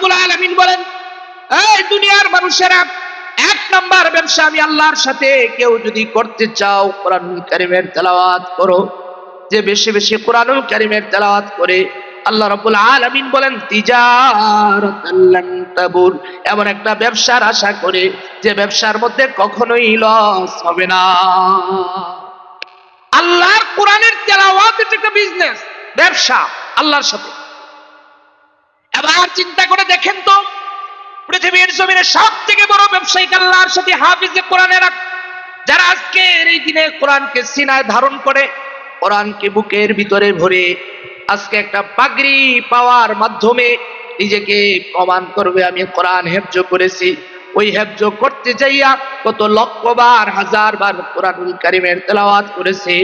রাব্বুল আলামিন বলেন, এই দুনিয়ার মানুষেরা, এক নাম্বার ব্যবসা আমি আল্লাহর সাথে কেউ যদি করতে চাও, কোরআনুল কারিমের তেলাওয়াত করো। যে বেশি বেশি কোরআনুল কারিমের তেলাওয়াত করে, আল্লাহ রাব্বুল আলামিন বলেন তাবুর। এমন একটা ব্যবসার আশা করে, যে ব্যবসার মধ্যে কখনোই লস হবে না। আল্লাহর কোরআনের তেলাওয়াত এটা একটা বিজনেস ব্যবসা, আল্লাহর সাথে। এবার চিন্তা করে দেখেন তো, পৃথিবীর জমিনে সব থেকে বড় ব্যবসায়িক আল্লাহর সাথে হাফিজে কোরআনের যারা আজকের এই দিনে কোরআনকে সিনায় ধারণ করে, কোরআনকে বুকের ভিতরে ভরে আজকে একটা পাগড়ি পাওয়ার মাধ্যমে নিজেকে প্রমাণ করবে, আমি কোরআন হেফজ করেছি। ওই হেফজ করতে যাইয়া কত লক্ষবার হাজার বার কোরআনুল কারিমের তেলাওয়াত করেছে।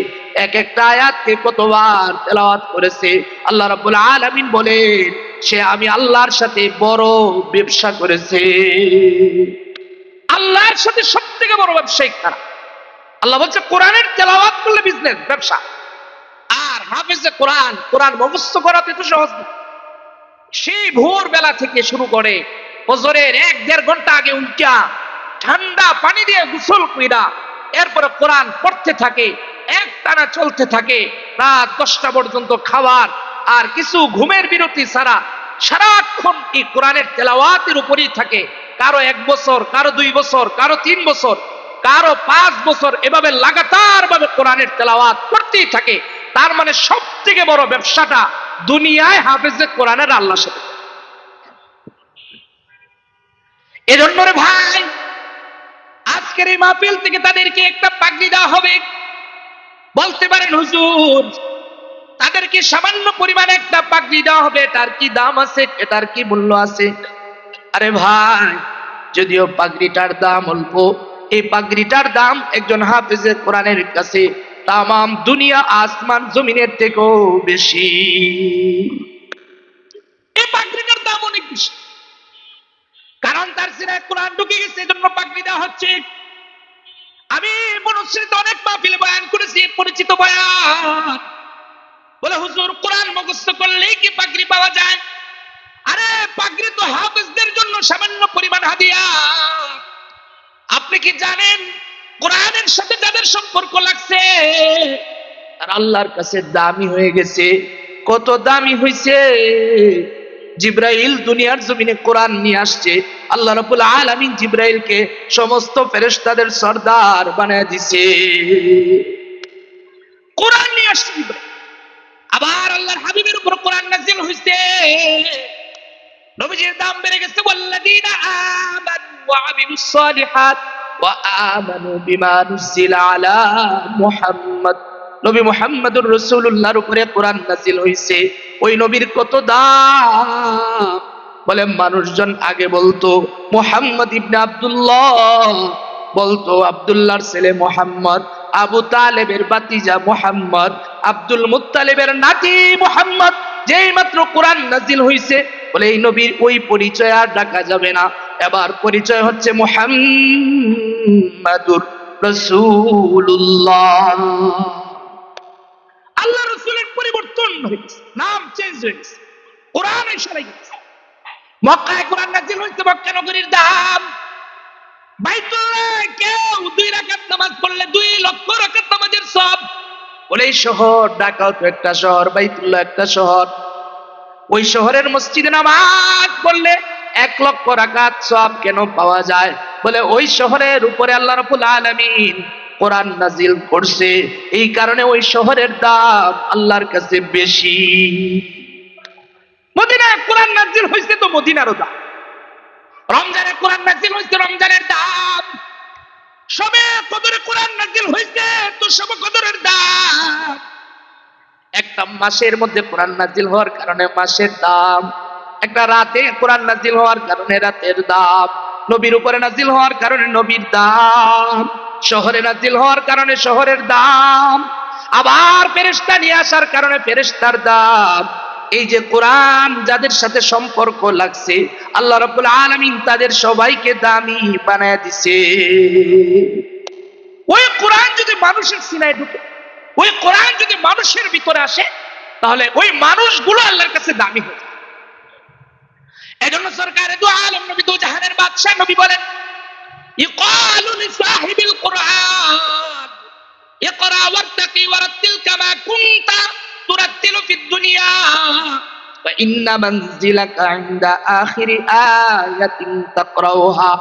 এক একটা আয়াতকে কতবার তেলাওয়াত করেছে? আল্লাহ রাব্বুল আলামিন বলেন সে আমি আল্লাহর সাথে বড় ব্যবসা করেছে। আল্লাহর সাথে সব থেকে বড় ব্যবসায়িক তারা। আল্লাহ বলছে, কোরআনের তেলাওয়াত করলে বিজনেস ব্যবসা। আর হাফেজে কোরআন কোরআন মুখস্থ করাতে তো সহজ না। সেই ভোর বেলা থেকে শুরু করে ফজরের এক দেড় ঘণ্টা আগে উল্টা ঠান্ডা পানি দিয়ে গোসল কইরা, এরপরে কোরআন পড়তে থাকে এক টানা চলতে থাকে, রাত দশটা পর্যন্ত খাবার আর কিছু ঘুমের বিরতি ছাড়া সারাক্ষণ এই কোরআনের তেলাওয়াতের উপরই থাকে। কারও এক বছর, কারও দুই বছর, কারও তিন বছর, কারও পাঁচ বছর, এভাবে লাগাতার ভাবে কোরআনের তেলাওয়াত করতেই থাকে। তার মানে সব থেকে বড় ব্যবসাটা দুনিয়ায় হাফেজে কোরআনের আল্লাহ সাথে। এজন্য রে ভাই, আজকের এই মাহফিল থেকে তাদেরকে একটা পাগড়ি দেওয়া হবে। বলতে পারেন, হুজুর তাদেরকে সামান্য পরিমাণে একটা পাগড়ি দেওয়া হবে। এটার কি দাম আছে? এটার কি মূল্য আছে? আরে ভাই, যদিও পাগড়িটার দাম অল্প, এই পাগড়িটার দাম একজন হাফেজের কোরআনের কাছে তামাম দুনিয়া আসমান জমিনের থেকেও বেশি। এই পাগড়িটার দাম অনেক বেশি। কারণ তার সিনায় কোরআন ঢুকে গেছে, এজন্য পাগড়ি দেওয়া হচ্ছে। আমি মনুষ্যিত অনেক মাহফিলে বয়ান করেছি, পরিচিত বয়ান। বলে, হুজুর, কোরআন মুখস্থ করলেই কি পাগড়ি পাওয়া যায়? আরে, পাগড়ি তো হাফেজদের জন্য সামান্য পরিমাণ হাদিয়া আপনি কি জানেন, কোরআনের সাথে যাদের সম্পর্ক লাগছে আর আল্লাহর কাছে দামি হয়ে গেছে। কত দামি হইছে। জিব্রাইল দুনিয়ার জমিনে কোরআন নিয়ে আসছে। আল্লাহ রাব্বুল আলামিন জিব্রাইলকে সমস্ত ফেরেশতাদের সর্দার বানায় দিছে। কোরআন নিয়ে আসছে জিব্রাইল। আবার আল্লাহর হাবিবের উপর কোরআন নাযিল হইছে। নবীজির দাম বেড়ে গেছে, ওয়াল্লাযীনা আমানু ওয়া আমিলুস সালিহাত ওয়া আমানু বিমা নুজিলা আলা মুহাম্মদ। নবী মুহাম্মদুর রাসূলুল্লাহর উপরে কোরআন নাযিল হইছে। ওই নবীর কত দাম? বলে, মানুষজন আগে বলতো, মুহাম্মদ ইবনে আব্দুল্লাহ। বলতো, আব্দুল্লাহর ছেলে মোহাম্মদ। আবু তালেবের বাতিজা মোহাম্মদ। আব্দুল মুত্তালিবের নাতি মোহাম্মদ, যেই মাত্র কোরআন নাজিল হইছে, বলে এই নবীর ওই পরিচয় আর ডাকা যাবে না। এবার পরিচয় হচ্ছে মোহাম্মদুর রসুল্লাহ আল্লাহ রসুলের পরিবর্তন হয়েছে, নাম চেঞ্জ হয়েছে, কোরআন গেছে। মক্কায় কোরআন নাজিল হয়েছে, মক্কা নগরীর দাম। বাইতুল্লাহ, কেউ দুই রাকাত নামাজ পড়লে দুই লক্ষ নামাজের সব বলে, এই শহর, ঢাকাও তো একটা শহর, বাইতুল্লাহ একটা শহর। ওই শহরের মসজিদে নামাজ পড়লে এক লক্ষ রাকাত সব কেন পাওয়া যায়? বলে, ওই শহরের উপরে আল্লাহ রাব্বুল আলামিন কোরআন নাজিল করছে। এই কারণে ওই শহরের দাম আল্লাহর কাছে বেশি। মদিনায় কোরআন নাজিল হয়েছে তো মদিনারও দাম। রমজানে কোরআন নাজিল হয়েছে রমজানের দাম সবে কদরে কোরআন নাজিল হয়েছে, তো সবে কদরের দাম। একটা মাসের মধ্যে কোরআন নাজিল হওয়ার কারণে মাসের দাম, একটা রাতে কোরআন নাজিল হওয়ার কারণে রাতের দাম, নবীর উপরে নাজিল হওয়ার কারণে নবীর দাম, শহরে নাজিল হওয়ার কারণে শহরের দাম, আবার ফেরেশতা নিয়ে আসার কারণে ফেরেশতার দাম এই যে কোরআন যাদের সাথে সম্পর্ক লাগছে, আল্লাহ রাব্বুল আলামিন তাদের সবাইকে দামি বানায় দিছে। ওই কোরআন যদি মানুষের সিনায় ঢুকে, ওই কোরআন যদি মানুষের ভিতরে আসে, তাহলে ওই মানুষগুলো আল্লাহর কাছে দামি হয়ে যায় এই জন্য সরকারে দু আলম নবী, দু জাহানের বাদশাহ নবী বলেন কুরআন, ইকরা ওয়ারতাকি ওয়ারাত্তিল কামা কুনতা তুরাত্তিলু ফিদ দুনিয়া। ওয়া ইন্না মানজিলাকা ইনদা আখিরি আয়াতিন তাকরাউহা।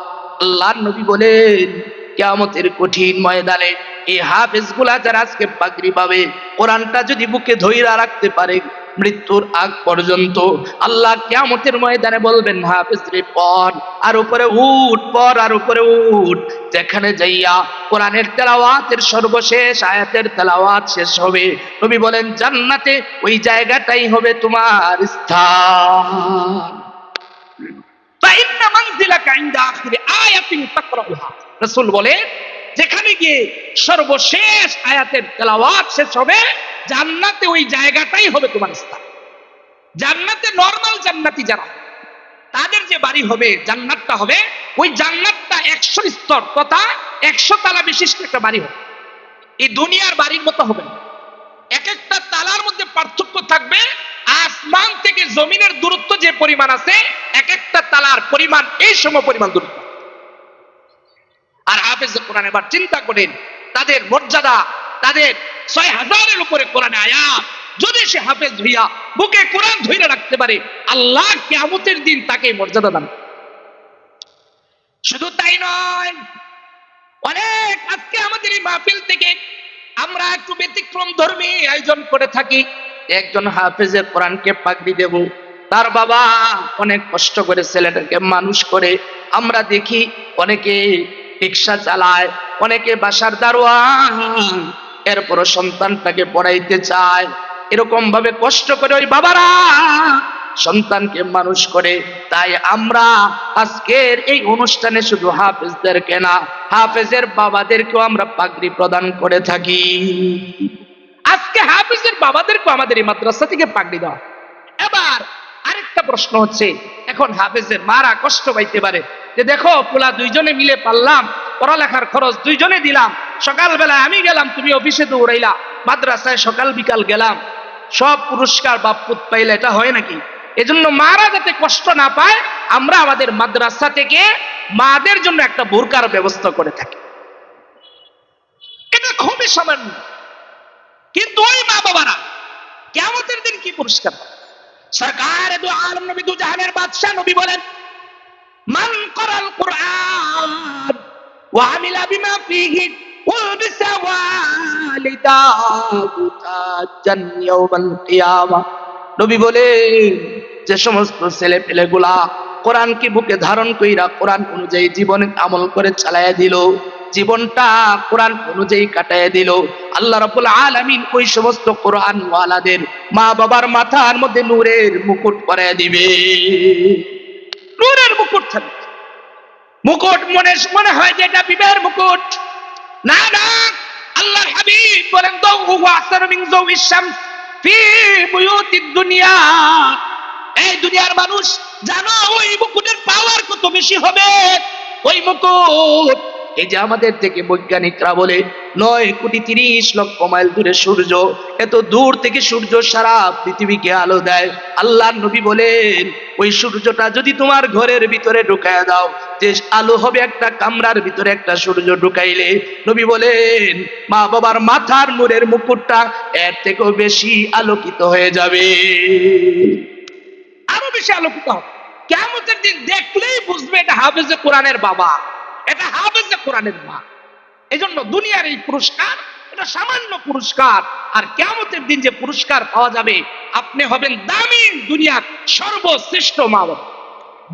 কঠিন ময়দানে এই হাফেজগুলা যারা আজকে পাগড়ি পাবে কোরআনটা যদি বুকে ধৈরা রাখতে পারে মৃত্যুর আগ পর্যন্ত আল্লাহ কেমতের ময়দানে বলবেন হাফেজ রে পর আর উপরে উঠ পর আর উপরে উঠ। যেখানে যাইয়া কোরআনের তেলাওয়াতের সর্বশেষ আয়াতের তেলাওয়াত শেষ হবে। নবী বলেন জান্নাতে ওই জায়গাটাই হবে তোমার স্থান। তাই না মানজিলা কাইন্দা আয়াতিন তাকরাউহা। রাসূল বলে যেখানে গিয়ে সর্বশেষ আয়াতের তেলাওয়াত শেষ হবে, জান্নাতে ওই জায়গাটাই হবে তোমার স্থান। জান্নাতে নরমাল জান্নাতি যারা, তাদের যে বাড়ি হবে, জান্নাতটা হবে, ওই জান্নাতটা একশো স্তর তথা একশো তালা বিশিষ্ট একটা বাড়ি হবে। এই দুনিয়ার বাড়ির মতো হবে না। এক একটা তালার মধ্যে পার্থক্য থাকবে, আসমান থেকে জমিনের দূরত্ব যে পরিমাণ আছে এক একটা তালার পরিমাণ এই সম পরিমাণ দূরত্ব। আর হাফেজ কোরআন এবার চিন্তা করেন, তাদের মর্যাদা, তাদের ছয় হাজারের উপরে কোরআনে আয়াত। যদি সে হাফেজ হইয়া বুকে কোরআন ধরে রাখতে পারে, আল্লাহ কিয়ামতের দিন তাকে মর্যাদা দান শুধু তাই নয়, অনেক আজকে আমাদের এই মাহফিল থেকে আমরা একটু ব্যতিক্রম ধর্মী আয়োজন করে থাকি। একজন হাফেজের কোরআনকে পাগড়ি দেব, তার বাবা অনেক কষ্ট করে ছেলেটাকে মানুষ করে। আমরা দেখি অনেকে রিক্সা চালায় অনেকে বাসার দারোয়ান। এরপরও সন্তানটাকে পড়াইতে চায়। এরকম ভাবে কষ্ট করে ওই বাবারা সন্তানকে মানুষ করে। তাই আমরা আজকের এই অনুষ্ঠানে শুধু হাফেজদেরকে না হাফেজের বাবাদেরকেও আমরা পাগড়ি প্রদান করে থাকি। আজকে হাফেজের বাবাদেরকেও আমাদের এই মাদ্রাসা থেকে পাগড়ি দেওয়া এবার আরেকটা প্রশ্ন হচ্ছে, এখন হাফেজের মারা কষ্ট পাইতে পারে। যে দেখো, পোলা দুইজনে মিলে পারলাম, পড়ালেখার খরচ দুইজনে দিলাম সকালবেলা আমি গেলাম, তুমি অফিসে দৌড়াইলা, মাদ্রাসায় সকাল বিকাল গেলাম, সব পুরস্কার বাপুত পাইলে এটা হয় নাকি? এজন্য মারা যাতে কষ্ট না পায়, আমরা আমাদের মাদ্রাসা থেকে মাদের জন্য একটা বোরকার ব্যবস্থা করে থাকি। এটা খুবই সামান্য। কিন্তু ওই মা বাবারা কেমতের দিন কি পুরস্কার? সরকার দু আলম নবী দু জাহানের বাদশাহ নবী বলেন মান করাল কোরআন আমিলা বিমা ফিহি উলবিস ওয়ালিদাহু তাজান ইয়াউমাল নবী বলেন, যে সমস্ত ছেলে পেলেগুলা কোরআনকে বুকে ধারণ কইরা কোরআন অনুযায়ী জীবনে আমল করে চালায়া দিল? জীবনটা কোরআন অনুযায়ী কাটায় দিল। আল্লাহ রাব্বুল আলামিন ওই সমস্ত কোরআন ওয়ালাদের মা বাবার মাথার মধ্যে নূরের মুকুট পরায় দিবে। মুকুট থাকে মুকুট মনে মনে হয় যে এটা বিবাহের মুকুট। না না আল্লাহ হাবিব বলেন দাউহু আসারু মিন যাউইশ শামস ফি বুয়ুতিদ দুনিয়া। এই দুনিয়ার মানুষ জানো, ওই মুকুটের পাওয়ার কত বেশি হবে? ওই মুকুট এই যে আমাদের থেকে বৈজ্ঞানিকরা বলে, নয় কোটি তিরিশ লক্ষ মাইল দূরে সূর্য, এত দূর থেকে সূর্য সারা পৃথিবীকে আলো দেয়। আল্লাহ নবী বলেন, ওই সূর্যটা যদি তোমার ঘরের ভিতরে ঢুকায় দাও, যে আলো হবে একটা কামরার ভিতরে একটা সূর্য ঢুকাইলে, নবী বলেন, মা বাবার মাথার নূরের মুকুটটা এর থেকেও বেশি আলোকিত হয়ে যাবে। আরও বেশি আলোকিত হবে। কেমতের দিন দেখলেই বুঝবে এটা হাফেজে কোরআনের বাবা। এটা হাফেজে কোরআনের মা। এই জন্য দুনিয়ার এই পুরস্কার, এটা সামান্য পুরস্কার, আর কেমতের দিন যে পুরস্কার পাওয়া যাবে, আপনি হবেন দামি দুনিয়ার সর্বশ্রেষ্ঠ মা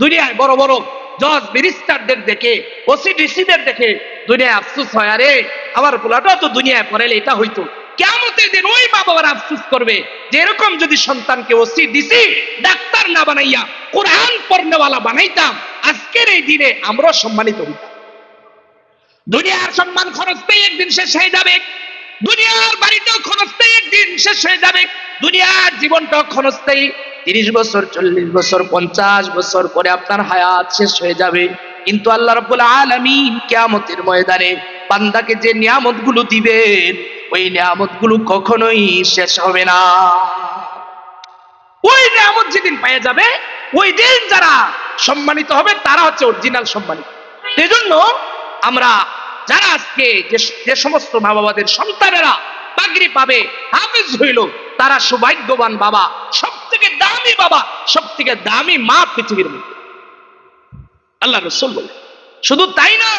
দুনিয়ায় বড় বড় জজ, ব্যারিস্টারদের দেখে, ওসিডিসিদের দেখে দুনিয়ায় আফসুস হয়, আরে আমার পোলাটা তো দুনিয়ায় পড়াইলে এটা হইতো। কেমতের দিন ওই মা বাবার আফসুস করবে যে এরকম যদি সন্তানকে ওসি ডিসি ডাক্তার না বানাইয়া, কোরআন পড়নেওয়ালা বানাইতাম, আজকের এই দিনে আমরাও সম্মানিত হইতাম। দুনিয়ার সম্মান খরচতেই একদিন শেষ হয়ে যাবে। দুনিয়ার বাড়িটাও খরচতেই একদিন শেষ হয়ে যাবে। দুনিয়ার জীবনটাও খরচতেই তিরিশ বছর, চল্লিশ বছর, পঞ্চাশ বছর পরে আপনার হায়াত শেষ হয়ে যাবে। কিন্তু আল্লাহ রব্বুল আলামিন কিয়ামতের ময়দানে বান্দাকে যে নিয়ামতগুলো দিবেন, ওই নিয়ামতগুলো কখনোই শেষ হবে না। ওই নিয়ামত যেদিন পেয়ে যাবে, ওই দিন যারা সম্মানিত হবে, তারা হচ্ছে অরিজিনাল সম্মানিত। এই জন্য আমরা যারা আজকে যে সমস্ত মা বাবাদের সন্তানেরা পাগড়ি পাবে, হাফেজ হইল, তারা সৌভাগ্যবান বাবা সব থেকে দামি বাবা সব থেকে দামি মা পৃথিবীর মধ্যে। আল্লাহ রসুল বলে শুধু তাই না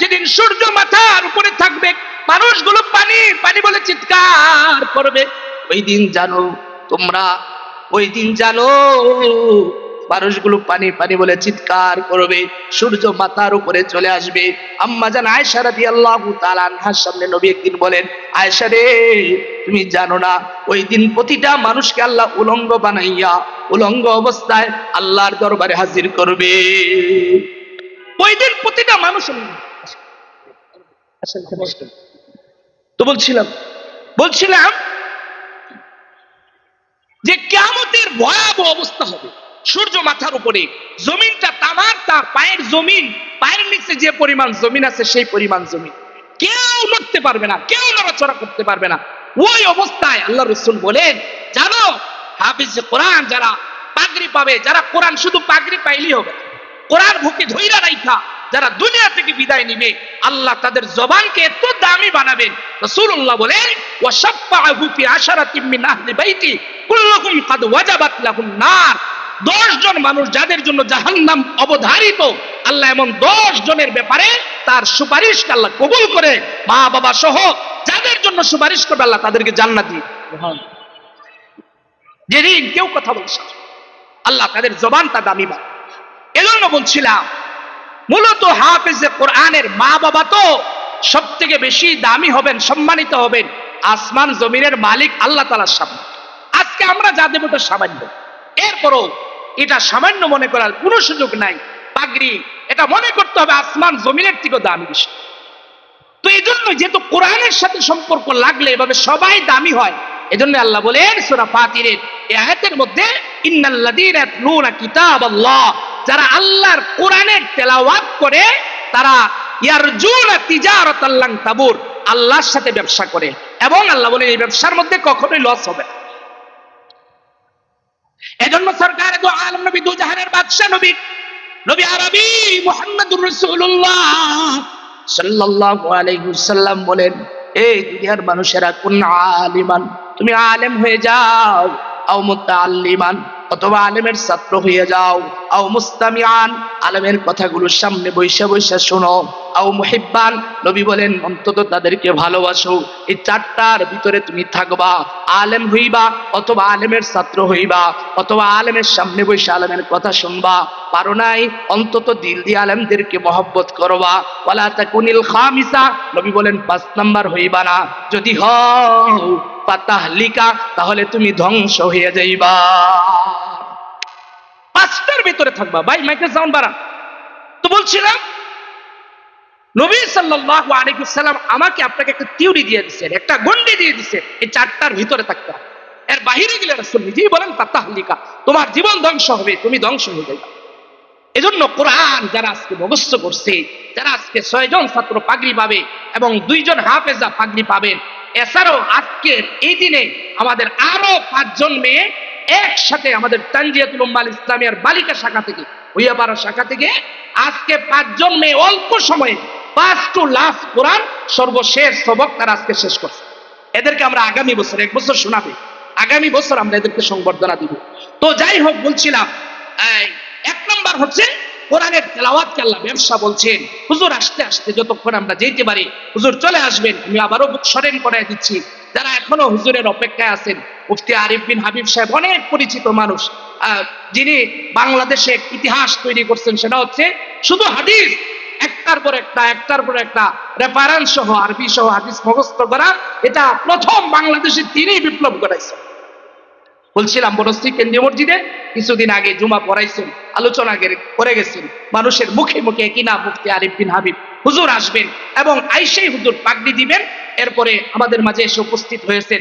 যেদিন সূর্য মাথার উপরে থাকবে মানুষগুলো পানি পানি বলে চিৎকার করবে। ওই দিন জানো তোমরা ওই দিন জানো মানুষগুলো পানি পানি বলে চিৎকার করবে, সূর্য মাথার উপরে চলে আসবে। আম্মা জান রাদিয়াল্লাহু তাআলা আনহার সামনে নবী একদিন বলেন, আয়েশা রে, তুমি জানো না ওই দিন প্রতিটা মানুষকে আল্লাহ উলঙ্গ বানাইয়া, উলঙ্গ অবস্থায় আল্লাহর দরবারে হাজির করবে। ওই দিন প্রতিটা মানুষ তো বলছিলাম বলছিলাম যে কেমতের ভয়াবহ অবস্থা হবে। সূর্য মাথার উপরে জমিনটা তামার, তার পায়ের জমিন, পায়ের নিচে যে পরিমাণ জমিন আছে সেই পরিমাণ জমিন। কেউ নড়তে পারবে না, কেউ নড়াচড়া করতে পারবে না। ওই অবস্থায় আল্লাহ রসুল বলেন, জানো, হাফিজ কোরআন যারা পাগড়ি পাবে, যারা কোরআন শুধু পাগড়ি পাইলেই হবে না। কোরআন বুকে ধৈরা রাইখা, যারা দুনিয়া থেকে বিদায় নিবে, আল্লাহ তাদের জবানকে এত দামি বানাবেন। রাসূলুল্লাহ বলেন ওয়াশাফাহু ফি আশারাতিন মিন আহলি বাইতি কুল্লুকুম কাদ ওয়াজাবাত লাহুম নার। 10 জন মানুষ যাদের জন্য জাহান্নাম অবধারিত, আল্লাহ এমন 10 জনের ব্যাপারে তার সুপারিশকে আল্লাহ কবুল করে, মা, বাবা সহ যাদের জন্য সুপারিশ করবে, আল্লাহ তাদেরকে জান্নাত দিয়ে যেদিন কেউ কথা বলছে, আল্লাহ তাদের জবানটা দামি বানাবে। এজন্য বলছিলাম, মূলত হাফেজে কোরআনের মা বাবা তো সব থেকে বেশি দামি হবেন, সম্মানিত হবেন আসমান জমিনের মালিক আল্লাহ তালার সামনে। আজকে আমরা যা দেবো তো সামান্য। এরপরও এটা সামান্য মনে করার কোনো সুযোগ নাই। পাগড়ি, এটা মনে করতে হবে আসমান জমিনের থেকেও দামি বেশি। তো এই জন্য যেহেতু কোরআনের সাথে সম্পর্ক লাগলে এভাবে সবাই দামি হয়, এজন্য আল্লাহ বলেন, সূরা ফাতিরের এই আয়াতের মধ্যে, ইন্নাল্লাযীনা ইয়াতলুনা কিতাবাল্লাহ যারা আল্লাহর কোরআনের তেলাওয়াত করে, তারা আল্লাহর সাথে ব্যবসা করে। এবং আল্লাহ বলেন, এই ব্যবসার মধ্যে কখনোই লস হবে এজন্য সরকার নবী আরবি বলেন এই দুনিয়ার মানুষেরা, কোন আলিমান? তুমি আলেম হয়ে যাও মুতাআল্লিমান? অথবা আলেমের ছাত্র হয়ে যাও। আও মুস্তামিয়ান আলেমের কথাগুলো সামনে বৈশা বৈশা শোনো। আও মুহিব্বান, নবী বলেন, অন্তত তাদেরকে ভালোবাসো। এই চারটার ভিতরে তুমি থাকবা। আলেম হইবা অথবা আলেমের ছাত্র হইবা। অথবা আলেমের সামনে বসে আলেমের কথা শুনবা। পারো নাই, অন্তত দিল দিয়ে আলেমদেরকে মহব্বত করবা। ওয়ালা তাকুনিল খামিসা, নবী বলেন, পাঁচ নাম্বার হইবা না। যদি হও পাতাহলিকা তাহলে তুমি ধ্বংস হয়ে যাইবা। পাঁচটার ভিতরে থাকবা। ভাই মাইকেল সাউন্ড বাড়া তো বলছিলাম, নবী সাল্লাল্লাহু আলাইহি সাল্লাম আমাকে আপনাকে একটা থিওরি দিয়ে দিচ্ছেন একটা গন্ডি দিয়ে দিচ্ছেন এই চারটার ভিতরে থাকতে এর বাহিরে গেলে রাসূল নিজেই বলেন পাতাহলিকা তোমার জীবন ধ্বংস হবে, তুমি ধ্বংস হয়ে যাবে এজন্য কোরআন যারা আজকে মুখস্থ করছে, যারা আজকে ছয়জন ছাত্র পাগড়ি পাবে এবং দুইজন হাফেজা পাগড়ি পাবেন, এছাড়াও আজকের এই দিনে আমাদের আরও পাঁচজন মেয়ে একসাথে আমাদের তানজিয়াতুল উম্মাল ইসলামিয়ার বালিকা শাখা থেকে হইয়াপাড়া শাখা থেকে আজকে পাঁচজন মেয়ে অল্প সময়ে পাঁচ টু লাস্ট কোরআন সর্বশেষ সবক তারা আজকে শেষ করছে। এদেরকে আমরা আগামী বছর, এক বছর শোনাবে। আগামী বছর আমরা এদেরকে সংবর্ধনা দিব। তো যাই হোক বলছিলাম এক নম্বর হচ্ছে কোরআনের তেলাওয়াতকে আল্লাহ ব্যবসা বলছেন, হুজুর আসতে আসতে যতক্ষণ আমরা যেতে পারি, হুজুর চলে আসবেন, আমি আবারও স্মরণ করে দিচ্ছি। যারা এখনও হুজুরের অপেক্ষায় আছেন, মুফতি আরিফ বিন হাবিব সাহেব অনেক পরিচিত মানুষ যিনি বাংলাদেশে ইতিহাস তৈরি করছেন, সেটা হচ্ছে শুধু হাদিস, একটার পর একটা, একটার পর একটা রেফারেন্স সহ, আরবি সহ, হাদিস মুখস্থ করা, এটা প্রথম বাংলাদেশে তিনি বিপ্লব ঘটাইছেন বলছিলাম, বনশ্রী কেন্দ্রীয় মসজিদে কিছুদিন আগে জুমা পড়াইছেন, আলোচনা করে গেছেন, মানুষের মুখে মুখে কিনা মুফতি আরিফ বিন হাবিব। হুজুর আসবেন এবং আইসেই হুজুর পাগড়ি দিবেন। এরপরে আমাদের মাঝে এসে উপস্থিত হয়েছেন।